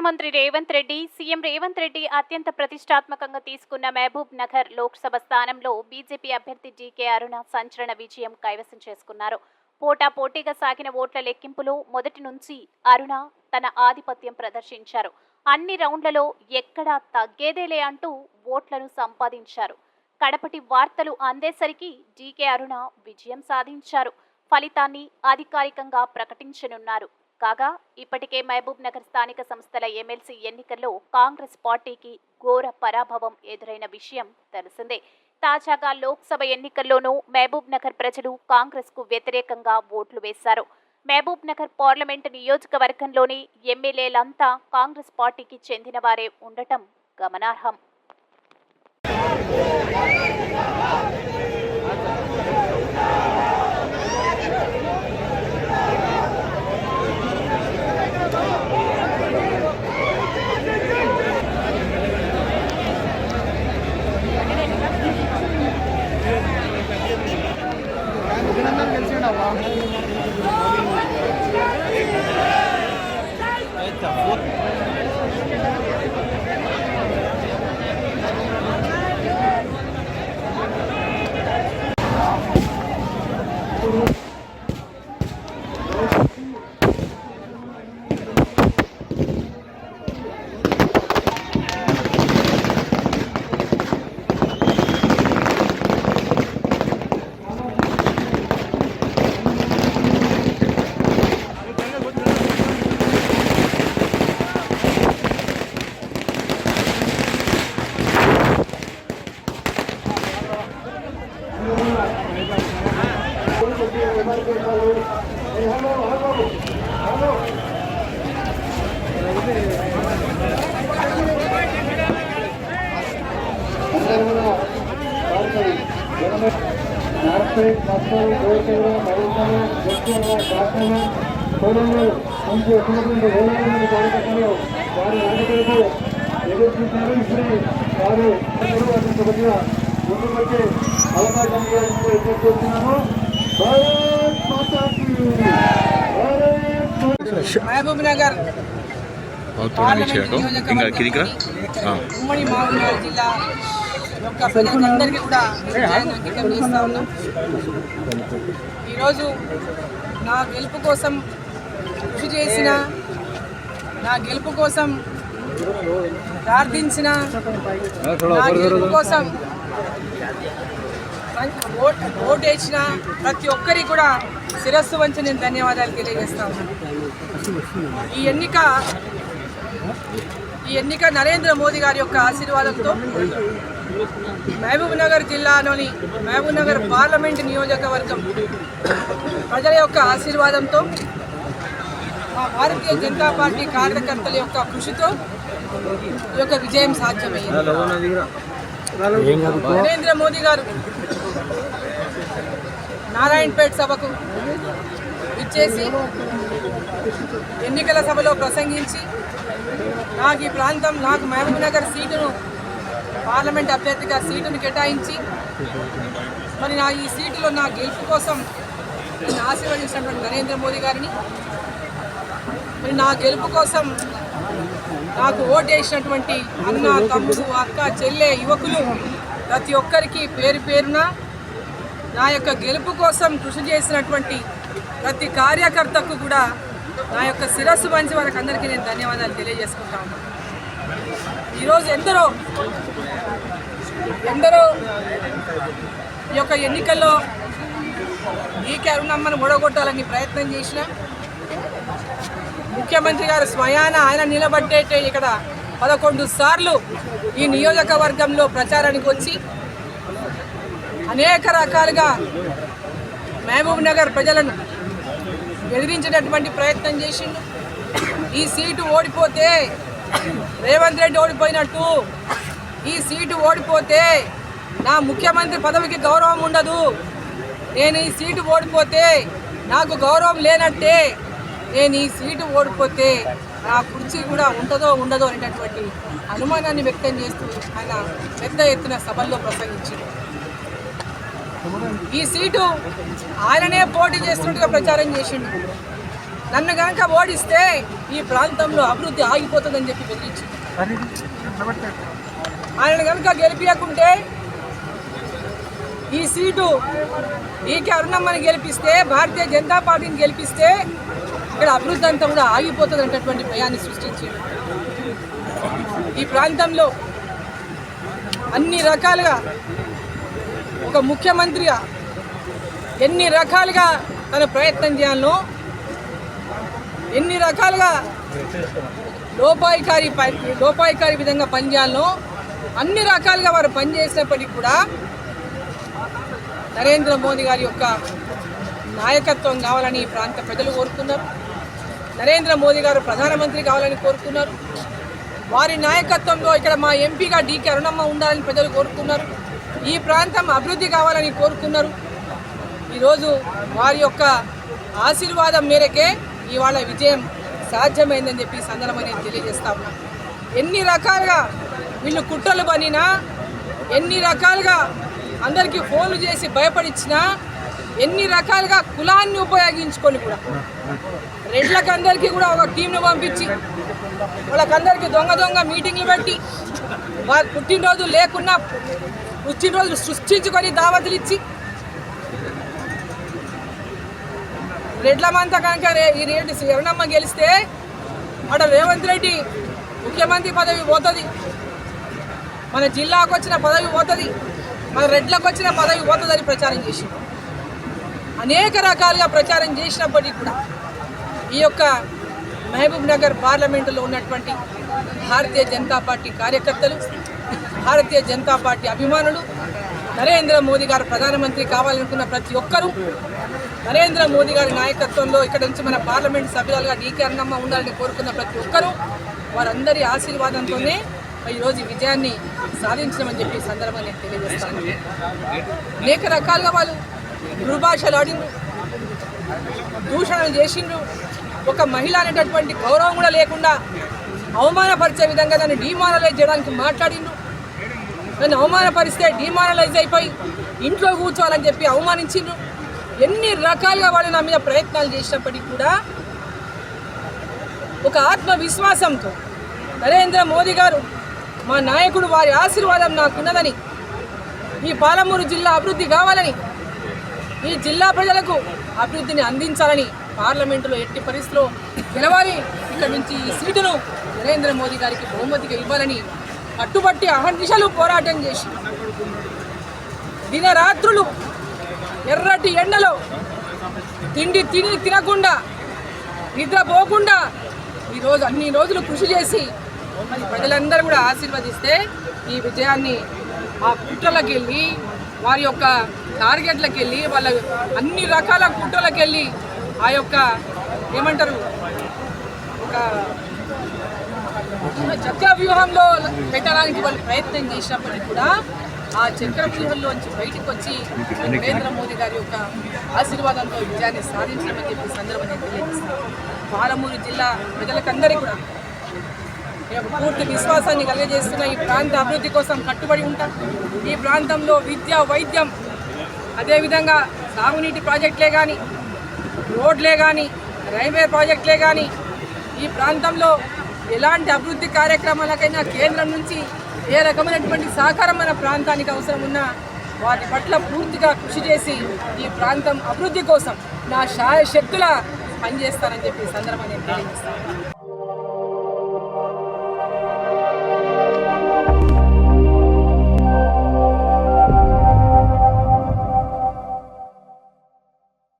ముఖ్యమంత్రి రేవంత్ రెడ్డి సీఎం రేవంత్ రెడ్డి అత్యంత ప్రతిష్టాత్మకంగా తీసుకున్న మహబూబ్ నగర్ లోక్సభ స్థానంలో బీజేపీ అభ్యర్థి డీకే అరుణ సంచలన విజయం కైవసం చేసుకున్నారు. పోటా పోటీగా సాగిన ఓట్ల లెక్కింపులో మొదటి నుంచి అరుణ తన ఆధిపత్యం ప్రదర్శించారు. అన్ని రౌండ్లలో ఎక్కడా తగ్గేదేలే అంటూ ఓట్లను సంపాదించారు. కడపటి వార్తలు అందేసరికి జీకే అరుణ విజయం సాధించారు. ఫలితాన్ని అధికారికంగా ప్రకటించనున్నారు. కాగా ఇప్పటికే మహబూబ్ నగర్ స్థానిక సంస్థల ఎమ్మెల్సీ ఎన్నికల్లో కాంగ్రెస్ పార్టీకి ఘోర పరాభవం ఎదురైన విషయం తెలిసిందే. తాజాగా లోక్సభ ఎన్నికల్లోనూ మహబూబ్ నగర్ ప్రజలు కాంగ్రెస్కు వ్యతిరేకంగా ఓట్లు వేశారు. మహబూబ్ నగర్ పార్లమెంటు నియోజకవర్గంలోని ఎమ్మెల్యేలంతా కాంగ్రెస్ పార్టీకి చెందినవారే ఉండటం గమనార్హం. inşallah. కార్పొరేట్ మొత్తం దోషలు మరింతలు వ్యక్తులు వచ్చినటువంటి వారి ఇప్పుడే వారు కొద్దిగా ముందుకు వచ్చే అవకాశం చూస్తున్నాము. మహబూబ్ నగర్. ఉమ్మడి మహబూబ్ నగర్ జిల్లా యొక్క ప్రజలందరికీ కూడా అంకితం ఉన్నాం ఈరోజు నా గెలుపు కోసం కృషి చేసిన నా గెలుపు కోసం ప్రార్థించిన నా గెలుపు కోసం ఓట్ ఓటు వేసిన ప్రతి ఒక్కరికి కూడా శిరస్సు వంచి నేను ధన్యవాదాలు తెలియజేస్తా ఉన్నాను ఈ ఎన్నిక ఈ ఎన్నిక నరేంద్ర మోదీ గారి యొక్క ఆశీర్వాదంతో మహబూబ్ నగర్ జిల్లాలోని మహబూబ్ నగర్ పార్లమెంట్ నియోజకవర్గం. ప్రజల యొక్క ఆశీర్వాదంతో మా భారతీయ జనతా పార్టీ కార్యకర్తల యొక్క కృషితో ఈ యొక్క విజయం సాధ్యమైంది. నరేంద్ర మోదీ గారు నారాయణపేట్ సభకు ఇచ్చేసి ఎన్నికల సభలో ప్రసంగించి నాకు ఈ ప్రాంతం నాకు మహబూబ్ నగర్ సీటును పార్లమెంట్ అభ్యర్థిగా సీటును కేటాయించి మరి నా ఈ సీటులో నా గెలుపు కోసం నేను ఆశీర్వదించినటువంటి నరేంద్ర మోదీ గారిని మరి నా గెలుపు కోసం నాకు ఓటేసినటువంటి అన్న తమ్ముడు అక్క చెల్లె యువకులు ప్రతి ఒక్కరికి పేరు పేరున నా యొక్క గెలుపు కోసం కృషి చేసినటువంటి ప్రతి కార్యకర్తకు కూడా నా యొక్క శిరస్సు మంచి వారికి అందరికీ నేను ధన్యవాదాలు తెలియజేసుకుంటా ఈరోజు ఎందరో ఎందరో ఈ యొక్క ఎన్నికల్లో ఈ కరుణమ్మను ఓడగొట్టాలని ప్రయత్నం చేసిన ముఖ్యమంత్రి గారు స్వయాన ఆయన నిలబడ్డేటే ఇక్కడ పదకొండు సార్లు ఈ నియోజకవర్గంలో ప్రచారానికి వచ్చి అనేక రకాలుగా మహబూబ్ నగర్ ప్రజలను ఎదిరించేటటువంటి ప్రయత్నం చేసిండు. ఈ సీటు ఓడిపోతే రేవంత్ రెడ్డి ఓడిపోయినట్టు. ఈ సీటు ఓడిపోతే నా ముఖ్యమంత్రి పదవికి గౌరవం ఉండదు. నేను ఈ సీటు ఓడిపోతే నాకు గౌరవం లేనట్టే నేను ఈ సీటు ఓడిపోతే నా కుర్చీ కూడా ఉంటుందో ఉండదో అనేటటువంటి అనుమానాన్ని వ్యక్తం చేస్తూ ఆయన పెద్ద ఎత్తున సభల్లో ప్రసంగించారు. ఈ సీటు ఆయననే పోటీ చేస్తున్నట్టుగా ప్రచారం చేసిండు. నన్ను కనుక ఓడిస్తే ఈ ప్రాంతంలో అభివృద్ధి ఆగిపోతుందని చెప్పి బెదిరించి. ఆయన కనుక గెలిపించకుంటే ఈ సీటు ఈకే అరుణమ్మని గెలిపిస్తే భారతీయ జనతా పార్టీని గెలిపిస్తే ఇక్కడ అభివృద్ధి అంతా కూడా ఆగిపోతుంది అనేటటువంటి భయాన్ని సృష్టించింది. ఈ ప్రాంతంలో అన్ని రకాలుగా ఒక ముఖ్యమంత్రిగా ఎన్ని రకాలుగా తన ప్రయత్నం చేయాలనో ఎన్ని రకాలుగా లోపాయికారి పని లోపాయికారి విధంగా పనిచేయాలనో అన్ని రకాలుగా వారు పనిచేసినప్పటికీ కూడా నరేంద్ర మోదీ గారి యొక్క నాయకత్వం కావాలని ఈ ప్రాంత ప్రజలు కోరుతున్నారు నరేంద్ర మోదీ గారు ప్రధానమంత్రి కావాలని కోరుతున్నారు వారి నాయకత్వంలో ఇక్కడ మా ఎంపీగా డీకే అరుణమ్మ ఉండాలని ప్రజలు కోరుకున్నారు. ఈ ప్రాంతం అభివృద్ధి కావాలని కోరుకున్నారు. ఈరోజు వారి యొక్క ఆశీర్వాదం మేరకే ఇవాళ విజయం సాధ్యమైందని చెప్పి సందనమని సందర్భంగా నేను తెలియజేస్తా ఉన్నా. ఎన్ని రకాలుగా వీళ్ళు కుట్రలు పనినా ఎన్ని రకాలుగా అందరికీ ఫోన్లు చేసి భయపడిచ్చినా ఎన్ని రకాలుగా కులాన్ని ఉపయోగించుకొని కూడా రెడ్లకందరికీ కూడా ఒక టీంను పంపించి వాళ్ళకందరికీ దొంగ దొంగ మీటింగ్లు పెట్టి వారి పుట్టినరోజు లేకున్నా పుట్టినరోజులు సృష్టించుకొని దావతులు ఇచ్చి రెడ్లమంతా కనుక ఈ రేటు శరణమ్మ గెలిస్తే అక్కడ రేవంత్ రెడ్డి ముఖ్యమంత్రి పదవి పోతుంది. మన జిల్లాకు వచ్చిన పదవి పోతుంది. మన రెడ్లకు వచ్చిన పదవి పోతుందని ప్రచారం చేసి అనేక రకాలుగా ప్రచారం చేసినప్పటికీ కూడా ఈ యొక్క మహబూబ్ నగర్ పార్లమెంటులో ఉన్నటువంటి భారతీయ జనతా పార్టీ కార్యకర్తలు భారతీయ జనతా పార్టీ అభిమానులు నరేంద్ర మోదీ గారు ప్రధానమంత్రి కావాలనుకున్న ప్రతి ఒక్కరూ నరేంద్ర మోదీ గారి నాయకత్వంలో ఇక్కడ నుంచి మన పార్లమెంట్ సభ్యులుగా డీకే అన్నమ్మ ఉండాలని కోరుకున్న ప్రతి ఒక్కరూ వారందరి ఆశీర్వాదంతోనే ఈరోజు విజయాన్ని సాధించమని చెప్పి సందర్భంగా నేను తెలియజేస్తాను. అనేక రకాలుగా వాళ్ళు దుర్భాషలు ఆడిండ్రు దూషణలు చేసిండ్రు. ఒక మహిళ అనేటటువంటి గౌరవం కూడా లేకుండా అవమానపరిచే విధంగా దాన్ని డిమారలైజ్ చేయడానికి మాట్లాడిండ్రు. నన్ను అవమానపరిస్తే డిమారలైజ్ అయిపోయి ఇంట్లో కూర్చోవాలని చెప్పి అవమానించిండ్రు. ఎన్ని రకాలుగా వాళ్ళు నా మీద ప్రయత్నాలు చేసినప్పటికీ కూడా ఒక ఆత్మవిశ్వాసంతో నరేంద్ర మోదీ గారు మా నాయకుడు వారి ఆశీర్వాదం నాకున్నదని ఈ పాలమూరు జిల్లా అభివృద్ధి కావాలని ఈ జిల్లా ప్రజలకు అభివృద్ధిని అందించాలని పార్లమెంటులో ఎట్టి పరిస్థితిలో గెలవాలి. ఇక్కడ నుంచి ఈ సీటును నరేంద్ర మోదీ గారికి బహుమతిగా ఇవ్వాలని కట్టుబట్టి అహర్నిశలు పోరాటం చేసి దినరాత్రులు ఎర్రటి ఎండలో తిండి తిని తినకుండా నిద్రపోకుండా ఈరోజు అన్ని రోజులు కృషి చేసి మరి ప్రజలందరూ కూడా ఆశీర్వదిస్తే ఈ విజయాన్ని ఆ కుట్రలకు వెళ్ళి వారి యొక్క టార్గెట్లకు వెళ్ళి వాళ్ళ అన్ని రకాల కుట్రలకు వెళ్ళి ఆ యొక్క ఏమంటారు ఒక చక్ర వ్యూహంలో పెట్టడానికి వాళ్ళు ప్రయత్నం చేసినప్పటికీ కూడా ఆ చక్ర వ్యూహంలోంచి బయటకు వచ్చి నరేంద్ర మోదీ గారి యొక్క ఆశీర్వాదంతో విజయాన్ని సాధించడం చెప్పి సందర్భంగా తెలియజేస్తాను. పాలమూరు జిల్లా ప్రజలకందరికీ కూడా పూర్తి విశ్వాసాన్ని కలిగజేస్తున్న ఈ ప్రాంత అభివృద్ధి కోసం కట్టుబడి ఉంటాం. ఈ ప్రాంతంలో విద్య వైద్యం అదేవిధంగా సాగునీటి ప్రాజెక్టులే కానీ రోడ్లే కానీ రైల్వే ప్రాజెక్టులే కానీ ఈ ప్రాంతంలో ఎలాంటి అభివృద్ధి కార్యక్రమాలకైనా కేంద్రం నుంచి ఏ రకమైనటువంటి సహకారం మన ప్రాంతానికి అవసరం ఉన్నా వాటి పట్ల పూర్తిగా కృషి చేసి ఈ ప్రాంతం అభివృద్ధి కోసం నా శాయశక్తుల పనిచేస్తానని చెప్పి ఈ సందర్భంగా తెలియజేస్తాను.